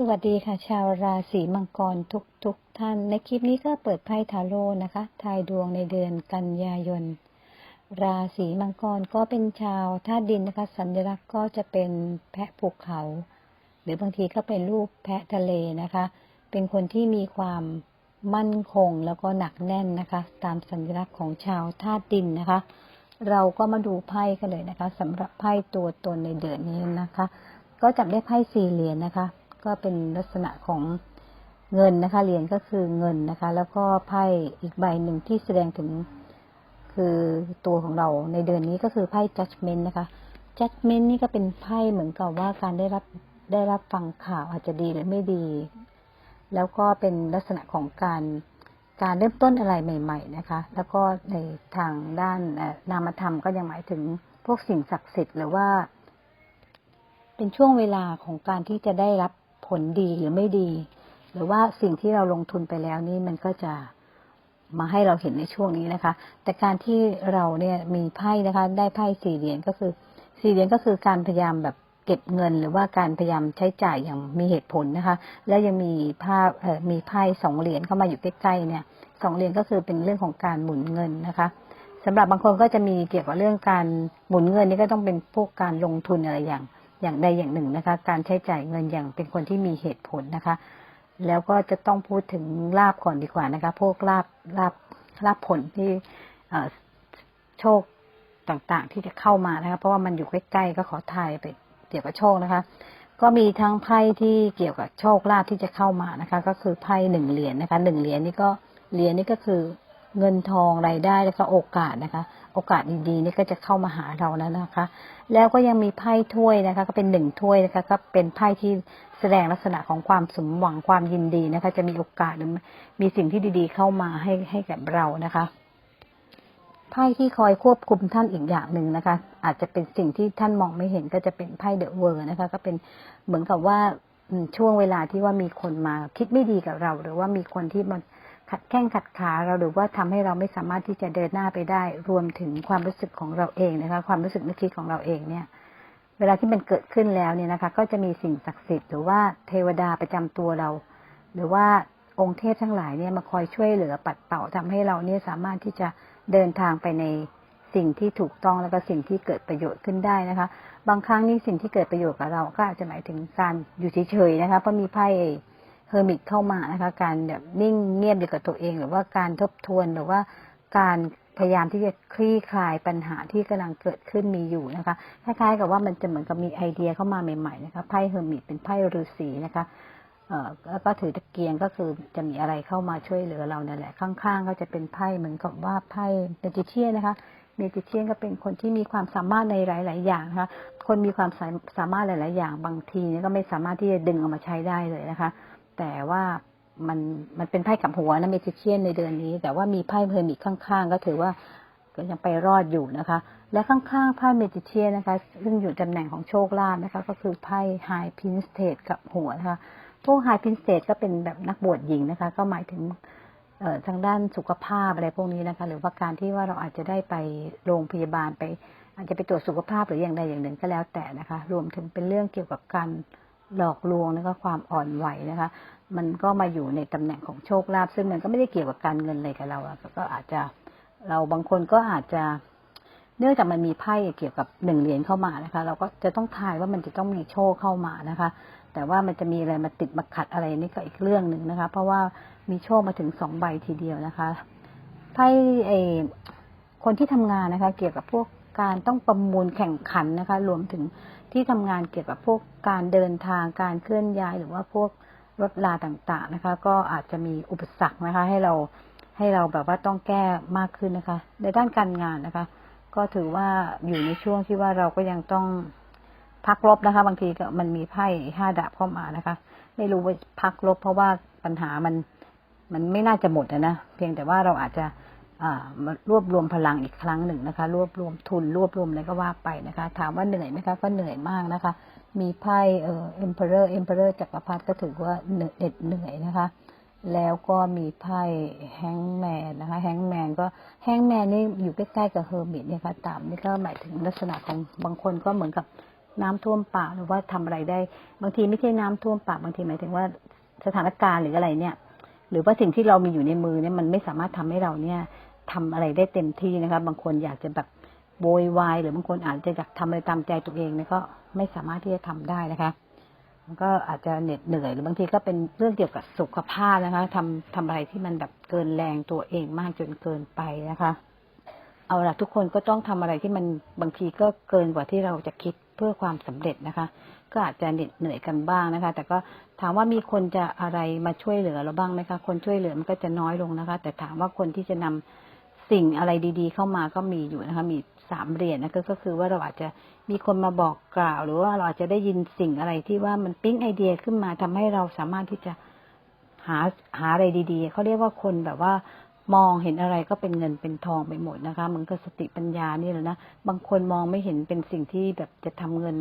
สวัสดีค่ะ ชาวราศีมังกรทุกทุกๆท่าน ในคลิปนี้ก็เปิดไพ่ทาโร่นะคะ ทายดวงในเดือนกันยายน ราศีมังกรก็เป็นชาวธาตุดินนะคะ สัญลักษณ์ก็จะเป็นแพะภูเขา หรือบางทีก็เป็นรูปแพะทะเลนะคะ เป็นคนที่มีความมั่นคงแล้วก็หนักแน่นนะคะ ตามสัญลักษณ์ของชาวธาตุดินนะคะ เราก็มาดูไพ่กันเลยนะคะสำหรับไพ่ตัวตนในเดือนนี้นะคะ ก็จับได้ไพ่สี่เหรียญนะคะ ก็เป็นลักษณะของเงินนะคะ เหรียญก็คือเงินนะคะ แล้วก็ไพ่อีกใบหนึ่งที่แสดงถึงคือตัวของเราในเดือนนี้ก็คือไพ่ judgment นะคะ judgment นี่ก็เป็นไพ่เหมือนกับว่าการได้รับได้รับฟังข่าวอาจจะดีหรือไม่ดี แล้วก็เป็นลักษณะของการการเริ่มต้นอะไรใหม่ ๆ นะคะ แล้วก็ในทางด้านนามธรรมก็ยังหมายถึงพวกสิ่งศักดิ์สิทธิ์หรือว่า เป็นช่วงเวลาของการที่จะได้รับ ผลดีหรือไม่ดี หรือว่าสิ่งที่เราลงทุนไปแล้วนี่มันก็จะมาให้เราเห็นในช่วงนี้นะคะ แต่การที่เราเนี่ยมีไพ่นะคะ ได้ไพ่สี่เหรียญก็คือสี่เหรียญก็คือการพยายามแบบเก็บเงิน หรือว่าการพยายามใช้จ่ายอย่างมีเหตุผลนะคะ แล้วยังมีภาพมีไพ่สองเหรียญเข้ามาอยู่ใกล้ๆเนี่ยสองเหรียญก็คือเป็นเรื่องของการหมุนเงินนะคะสำหรับบางคนก็จะมีเกี่ยวกับเรื่องการหมุนเงินนี่ก็ต้องเป็นพวกการลงทุนอะไรอย่าง อย่างใดอย่างหนึ่งนะคะ การใช้จ่ายเงินอย่างเป็นคนที่มีเหตุผลนะคะ แล้วก็จะต้องพูดถึงลาบก่อนดีกว่านะคะ พวกลาบลาบลาบผลที่โชคต่างๆ ที่จะเข้ามานะคะ เพราะว่ามันอยู่ใกล้ๆก็ขอทายไปเกี่ยวกับโชคนะคะ ก็มีทั้งไพ่ที่เกี่ยวกับโชคลาภที่จะเข้ามานะคะ ก็คือไพ่หนึ่งเหรียญนะคะหนึ่งเหรียญนี่ก็เหรียญนี่ก็คือเงินทองรายได้แล้วก็โอกาสนะคะ โอกาสดีๆนี่ก็จะเข้ามาหาเราแล้วนะคะ แล้วก็ยังมีไพ่ถ้วยนะคะ ก็เป็นหนึ่งถ้วยนะคะก็เป็นไพ่ที่แสดงลักษณะของความสมหวังความยินดีนะคะ จะมีโอกาสหรือมีสิ่งที่ดีๆ เข้ามาให้ให้กับเรานะคะไพ่ที่คอยควบคุมท่านอีกอย่างหนึ่งนะคะ อาจจะเป็นสิ่งที่ท่านมองไม่เห็นก็จะเป็นไพ่เดอะเวอร์นะคะ ก็เป็นเหมือนกับว่าช่วงเวลาที่ว่ามีคนมาคิดไม่ดีกับเรา หรือว่ามีคนที่มัน ขัดแข้งขัดขาเราหรือว่าทำให้เราไม่สามารถที่จะเดินหน้าไปได้ รวมถึงความรู้สึกของเราเองนะคะ ความรู้สึกนึกคิดของเราเองเนี่ย เวลาที่มันเกิดขึ้นแล้วเนี่ยนะคะ ก็จะมีสิ่งศักดิ์สิทธิ์หรือว่าเทวดาประจำตัวเรา หรือว่าองค์เทพทั้งหลายเนี่ยมาคอยช่วยเหลือปัดเป่าทำให้เราเนี่ยสามารถที่จะเดินทางไปในสิ่งที่ถูกต้องแล้วก็สิ่งที่เกิดประโยชน์ขึ้นได้นะคะ บางครั้งนี่สิ่งที่เกิดประโยชน์กับเราก็อาจจะหมายถึงการอยู่เฉยๆนะคะเพราะมีไพ่ เฮอร์มิตเข้ามานะคะ การแบบนิ่งเงียบอยู่กับตัวเอง หรือว่าการทบทวนหรือว่าการพยายามที่จะคลี่คลายปัญหาที่กำลังเกิดขึ้นมีอยู่นะคะคล้ายๆกับว่ามันจะเหมือนกับมีไอเดียเข้ามาใหม่ๆนะคะไพ่เฮอร์มิตเป็นไพ่ฤาษีนะคะแล้วก็ถือตะเกียงก็คือจะมีอะไรเข้ามาช่วยเหลือเรานั่นแหละข้างๆ ก็จะเป็นไพ่เหมือนกับว่าไพ่เมจิเชียนะคะเมจิเชียนก็เป็นคนที่มีความสามารถในหลาย ๆ อย่างนะคะ คนมีความสามารถหลาย ๆ อย่างบางทีนี่ก็ไม่สามารถที่จะดึงออกมาใช้ได้เลยนะคะ แต่ว่ามันมันเป็นไพ่กับหัวนะเมจิเชียนในเดือนนี้ แต่ว่ามีไพ่เพอร์มิตข้างๆ ก็ถือว่าก็ยังไปรอดอยู่นะคะ และข้างๆไพ่เมจิเชียนนะคะ ซึ่งอยู่ตำแหน่งของโชคลาภนะคะ ก็คือไพ่ไฮพินสเต e กับหัวนะคะพวกไฮพินสเต e ก็เป็นแบบนักบวชหญิงนะคะ ก็หมายถึงทางด้านสุขภาพอะไรพวกนี้นะคะ หรือว่าการที่ว่าเราอาจจะได้ไปโรงพยาบาลไปอาจจะไปตรวจสุขภาพหรืออย่างใดอย่างหนึ่งก็แล้วแต่นะคะ รวมถึงเป็นเรื่องเกี่ยวกับการ หลอกลวงนะคะความอ่อนไหวนะคะ มันก็มาอยู่ในตำแหน่งของโชคลาภซึ่งมันก็ไม่ได้เกี่ยวกับการเงินอะไรกับเราก็อาจจะเราบางคนก็อาจจะเนื่องจากมันมีไพ่เกี่ยวกับหนึ่งเหรียญเข้ามานะคะ เราก็จะต้องทายว่ามันจะต้องมีโชคเข้ามานะคะ แต่ว่ามันจะมีอะไรมาติดมาขัดอะไรนี่ก็อีกเรื่องหนึ่งนะคะ เพราะว่ามีโชคมาถึงสองใบทีเดียวนะคะไพ่ไอคนที่ทำงานนะคะ เกี่ยวกับพวกการต้องประมูลแข่งขันนะคะ รวมถึง ที่ทำงานเกี่ยวกับพวกการเดินทางการเคลื่อนย้าย หรือว่าพวกรถลาต่างๆนะคะ ก็อาจจะมีอุปสรรคนะคะ ให้เราให้เราแบบว่าต้องแก้มากขึ้นนะคะ ในด้านการงานนะคะ ก็ถือว่าอยู่ในช่วงที่ว่าเราก็ยังต้องพักลบนะคะ บางทีก็มันมีไพ่ห้าดาบเข้ามานะคะ ไม่รู้ว่าพักลบเพราะว่าปัญหามันมันไม่น่าจะหมดนะนะเพียงแต่ว่าเราอาจจะ รวบรวมพลังอีกครั้งหนึ่งนะคะ รวบรวมทุน รวบรวมอะไรก็ว่าไปนะคะ ถามว่าเหนื่อยไหมคะก็เหนื่อยมากนะคะ มีไพ่เอ่อ emperor emperor จักรพรรดิก็ถือว่าเหนื่อยเหน็ดเหนื่อยนะคะ แล้วก็มีไพ่แฮงแมนนะคะแฮงแมนก็แฮงแมนนี่อยู่ใกล้ๆกับเฮอร์มิตเนี่ยค่ะตามนี่ก็หมายถึงลักษณะของบางคนก็เหมือนกับน้ำท่วมป่าหรือว่าทำอะไรได้ บางทีไม่ใช่น้ำท่วมป่าบางทีหมายถึงว่าสถานการณ์หรืออะไรเนี่ย หรือว่าสิ่งที่เรามีอยู่ในมือเนี่ยมันไม่สามารถทำให้เราเนี่ย ทำอะไรได้เต็มที่นะคะ บางคนอยากจะแบบโวยวายหรือบางคนอาจจะอยากทำอะไรตามใจตัวเองเนี่ยก็ไม่สามารถที่จะทำได้นะคะมันก็อาจจะเหน็ดเหนื่อยหรือบางทีก็เป็นเรื่องเกี่ยวกับสุขภาพนะคะทำทำอะไรที่มันแบบเกินแรงตัวเองมากจนเกินไปนะคะ เอาละทุกคนก็ต้องทำอะไรที่มันบางทีก็เกินกว่าที่เราจะคิดเพื่อความสำเร็จนะคะ ก็อาจจะเหน็ดเหนื่อยกันบ้างนะคะ แต่ก็ถามว่ามีคนจะอะไรมาช่วยเหลือเราบ้างไหมคะ คนช่วยเหลือมันก็จะน้อยลงนะคะ แต่ถามว่าคนที่จะนำ สิ่งอะไรดี ๆ เข้ามาก็มีอยู่นะคะ มีสามเหรียญนะก็คือว่าเราอาจจะมีคนมาบอกกล่าว หรือว่าเราอาจจะได้ยินสิ่งอะไรที่ว่ามันปิ๊งไอเดียขึ้นมาทำให้เราสามารถที่จะหาหาอะไรดีๆเขาเรียกว่าคนแบบว่ามองเห็นอะไรก็เป็นเงินเป็นทองไปหมดนะคะเหมือนกับสติปัญญานี่แหละนะบางคนมองไม่เห็นเป็นสิ่งที่แบบจะทำเงิน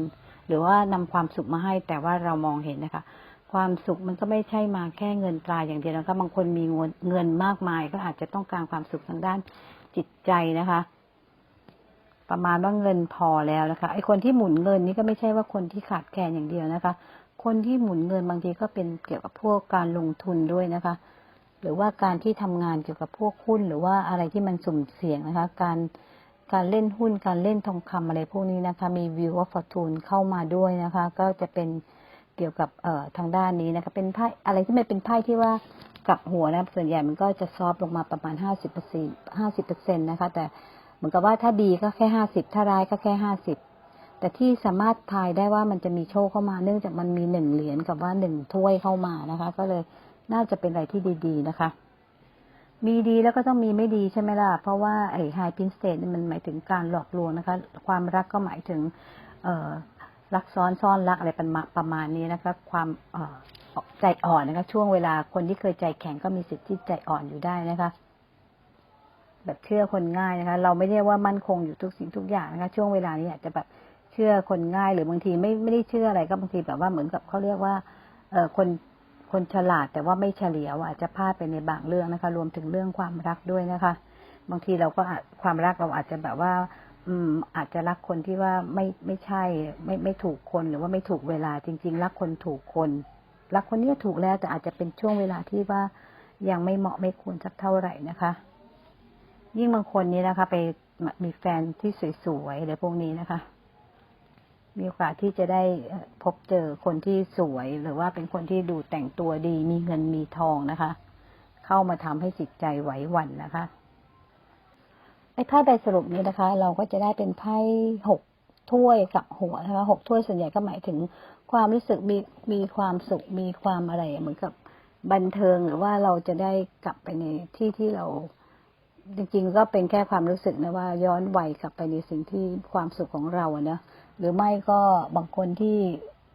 หรือว่านำความสุขมาให้แต่ว่าเรามองเห็นนะคะ ความสุขมันก็ไม่ใช่มาแค่เงินตราอย่างเดียวนะคะบางคนมีเงินเงินมากมาย ก็อาจจะต้องการความสุขทางด้านจิตใจนะคะ ประมาณว่าเงินพอแล้วนะคะไอ้คนที่หมุนเงินนี่ก็ไม่ใช่ว่าคนที่ขาดแคลนอย่างเดียวนะคะ คนที่หมุนเงินบางทีก็เป็นเกี่ยวกับพวกการลงทุนด้วยนะคะ หรือว่าการที่ทำงานเกี่ยวกับพวกหุ้นหรือว่าอะไรที่มันสุ่มเสี่ยงนะคะ การการเล่นหุ้นการเล่นทองคำอะไรพวกนี้นะคะ มีวิวออฟฟอร์ทูนเข้ามาด้วยนะคะ ก็จะเป็น เกี่ยวกับเอ่อทางด้านนี้นะคะเป็นไพ่อะไรที่มันเป็นไพ่ที่ว่ากลับหัวนะส่วนใหญ่มันก็จะซอฟลงมาประมาณห้าสิบเปอร์เซ็นห้าสิบเปอร์เซ็นตนะคะ แต่เหมือนกับว่าถ้าดีก็แค่ห้าสิบถ้าร้ายก็แค่ห้าสิบแต่ที่สามารถทายได้ว่ามันจะมีโชคเข้ามาเนื่องจากมันมีหนึ่งเหรียญกับว่าหนึ่งถ้วยเข้ามานะคะ ก็เลยน่าจะเป็นอะไรที่ดี ๆ นะคะ มีดีแล้วก็ต้องมีไม่ดีใช่ไหมล่ะ เพราะว่าไอ้ไฮพินสเต e มันหมายถึงการหลอกลวงนะคะ ความรักก็หมายถึง เอ่อ รักซ้อนซ่อนรักอะไรประมาณประมาณนี้นะคะความใจอ่อนนะคะ ช่วงเวลาคนที่เคยใจแข็งก็มีสิทธิ์ที่ใจอ่อนอยู่ได้นะคะ แบบเชื่อคนง่ายนะคะ เราไม่ได้ว่ามั่นคงอยู่ทุกสิ่งทุกอย่างนะคะ ช่วงเวลานี้อาจจะแบบเชื่อคนง่ายหรือบางทีไม่ไม่ได้เชื่ออะไรก็บางทีแบบว่าเหมือนกับเขาเรียกว่า เออคนคนฉลาดแต่ว่าไม่เฉลียวอาจจะพลาดไปในบางเรื่องนะคะ รวมถึงเรื่องความรักด้วยนะคะ บางทีเราก็ความรักเราอาจจะแบบว่า อืม อาจจะรักคนที่ว่าไม่ไม่ใช่ ไม่ไม่ถูกคนหรือว่าไม่ถูกเวลาจริง ๆ รักคนถูกคน รักคนนี้ถูกแล้ว แต่อาจจะเป็นช่วงเวลาที่ว่ายังไม่เหมาะไม่ควรสักเท่าไหร่นะคะ ยิ่งบางคนนี้นะคะ ไปมีแฟนที่สวยๆอะไรพวกนี้นะคะ มีโอกาสที่จะได้พบเจอคนที่สวยหรือว่าเป็นคนที่ดูแต่งตัวดี มีเงินมีทองนะคะ เข้ามาทำให้จิตใจไหวหวั่นนะคะ ไอ้ไพ่ใบสรุปนี้นะคะ เราก็จะได้เป็นไพ่หกถ้วยกับหัวนะคะหกถ้วยส่วนใหญ่ก็หมายถึงความรู้สึกมีมีความสุขมีความอะไรเหมือนกับบันเทิงหรือว่าเราจะได้กลับไปในที่ที่เรา จริงๆ ก็เป็นแค่ความรู้สึกนะว่าย้อนวัยกลับไปในสิ่งที่ความสุขของเราอะนะหรือไม่ก็บางคนที่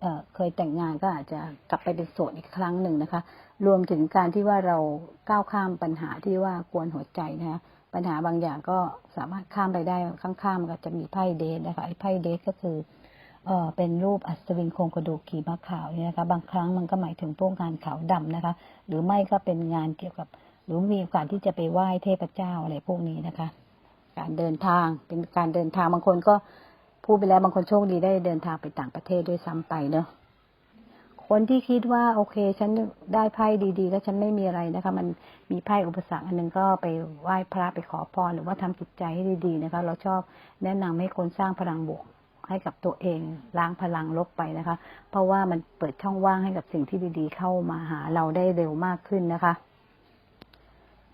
เเคยแต่งงานก็อาจจะกลับไปเป็นโสดอีกครั้งหนึ่งนะคะ รวมถึงการที่ว่าเราก้าวข้ามปัญหาที่ว่ากวนหัวใจนะคะ ปัญหาบางอย่างก็สามารถข้ามไปได้ข้างๆก็จะมีไพ่เดทนะคะไอ้ไพ่เดทก็คือเออเป็นรูปอัศวินโครงกระดูกขี่ม้าขาวเนี่ยนะคะ บางครั้งมันก็หมายถึงพวกงานขาวดำนะคะ หรือไม่ก็เป็นงานเกี่ยวกับ หรือมีโอกาสที่จะไปไหว้เทพเจ้าอะไรพวกนี้นะคะ การเดินทางเป็นการเดินทางบางคนก็พูดไปแล้วบางคนโชคดีได้เดินทางไปต่างประเทศด้วยซ้ำไปเนอะ คนที่คิดว่าโอเค ฉันได้ไพ่ดีๆก็ฉันไม่มีอะไรนะคะ มันมีไพ่อุปสรรคอันนึงก็ไปไหว้พระไปขอพรหรือว่าทำจิตใจให้ดีๆนะคะ เราชอบแนะนำให้คนสร้างพลังบวกให้กับตัวเองล้างพลังลบไปนะคะ เพราะว่ามันเปิดช่องว่างให้กับสิ่งที่ดีๆ เข้ามาหาเราได้เร็วมากขึ้นนะคะ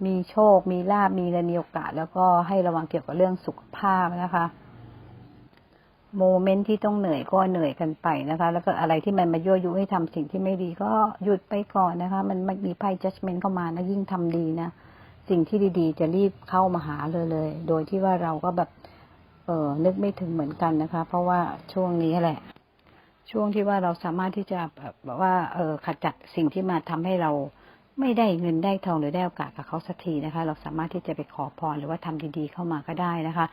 มีโชค มีลาบมีเงินมีโอกาส แล้วก็ให้ระวังเกี่ยวกับเรื่องสุขภาพนะคะ โมเมนต์ที่ต้องเหนื่อยก็เหนื่อยกันไปนะคะ แล้วก็อะไรที่มันมายั่วยุให้ทำสิ่งที่ไม่ดีก็หยุดไปก่อนนะคะ มันไม่มีไพ่ judgment เข้ามานะยิ่งทำดีนะสิ่งที่ดีๆ จะรีบเข้ามาหาเลยเลย โดยที่ว่าเราก็แบบเออนึกไม่ถึงเหมือนกันนะคะ เพราะว่าช่วงนี้แหละ ช่วงที่ว่าเราสามารถที่จะแบบว่าเออขจัดสิ่งที่มาทำให้เราไม่ได้เงินได้ทองหรือได้โอกาสกับเขาสักทีนะคะ เราสามารถที่จะไปขอพรหรือว่าทำดีๆเข้ามาก็ได้นะคะ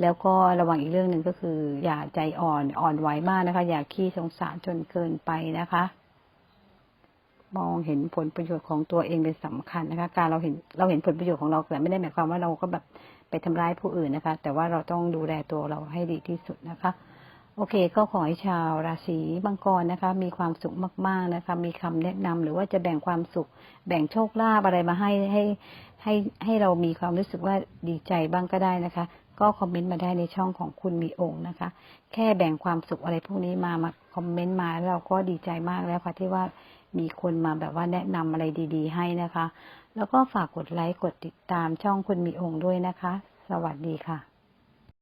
แล้วก็ระวังอีกเรื่องหนึ่งก็คือ อย่าใจอ่อนอ่อนไหวมากนะคะ อย่าขี้สงสารจนเกินไปนะคะ มองเห็นผลประโยชน์ของตัวเองเป็นสำคัญนะคะ การเราเห็นเราเห็นผลประโยชน์ของเราแต่ไม่ได้หมายความว่าเราก็แบบไปทำร้ายผู้อื่นนะคะ แต่ว่าเราต้องดูแลตัวเราให้ดีที่สุดนะคะ โอเค ก็ขอให้ชาวราศีมังกรนะคะ มีความสุขมาก ๆนะคะ มีคำแนะนำหรือว่าจะแบ่งความสุข แบ่งโชคลาภอะไรมาให้ให้ให้ให้เรามีความรู้สึกว่าดีใจบ้างก็ได้นะคะ ก็คอมเมนต์มาได้ในช่องของคุณมีองค์นะคะ แค่แบ่งความสุขอะไรพวกนี้มามาคอมเมนต์มาเราก็ดีใจมากแล้วค่ะที่ว่ามีคนมาแบบว่าแนะนำอะไรดีๆ ให้นะคะ แล้วก็ฝากกดไลค์กดติดตามช่องคุณมีองค์ด้วยนะคะ สวัสดีค่ะ